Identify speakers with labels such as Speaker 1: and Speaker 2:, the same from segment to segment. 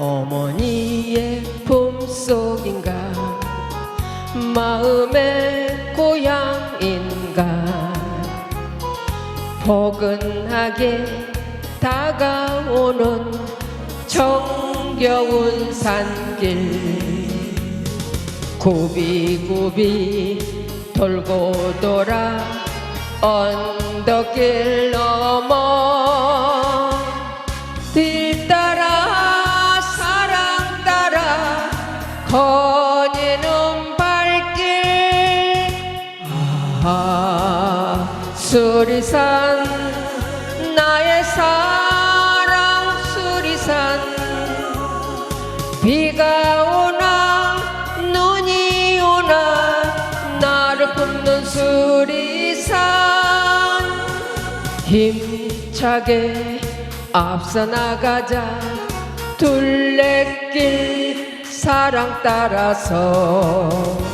Speaker 1: 어머니의 품속인가? 마음의 고향인가? 포근하게 다가오는 정겨운 산길. 구비구비 돌고 돌아 언덕길 넘어 수리산 나의 사랑 수리산. 비가 오나 눈이 오나 나를 품는 수리산. 힘차게 앞서 나가자. 둘레길 사랑 따라서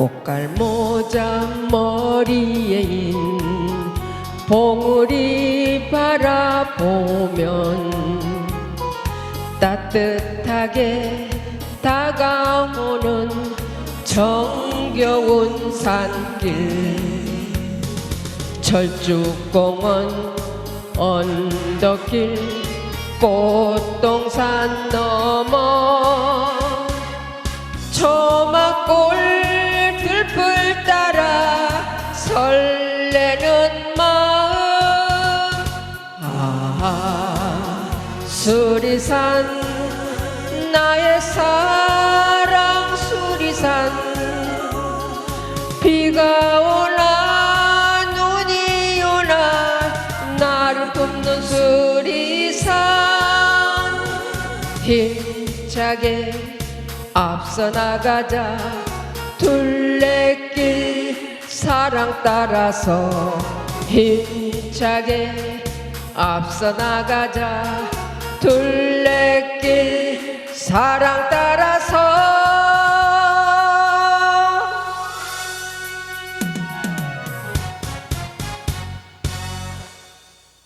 Speaker 1: 꽃갈 모자 머리에 인 봉우리 바라보면 따뜻하게 다가오는 정겨운 산길. 철쭉공원 언덕길 꽃동산 넘어 초막골 마음. 아 수리산 나의 사랑 수리산. 비가 오나 눈이 오나 나를 품는 수리산. 힘차게 앞서 나가자. 둘레길 사랑 따라서 힘차게 앞서 나가자. 둘레길 사랑 따라서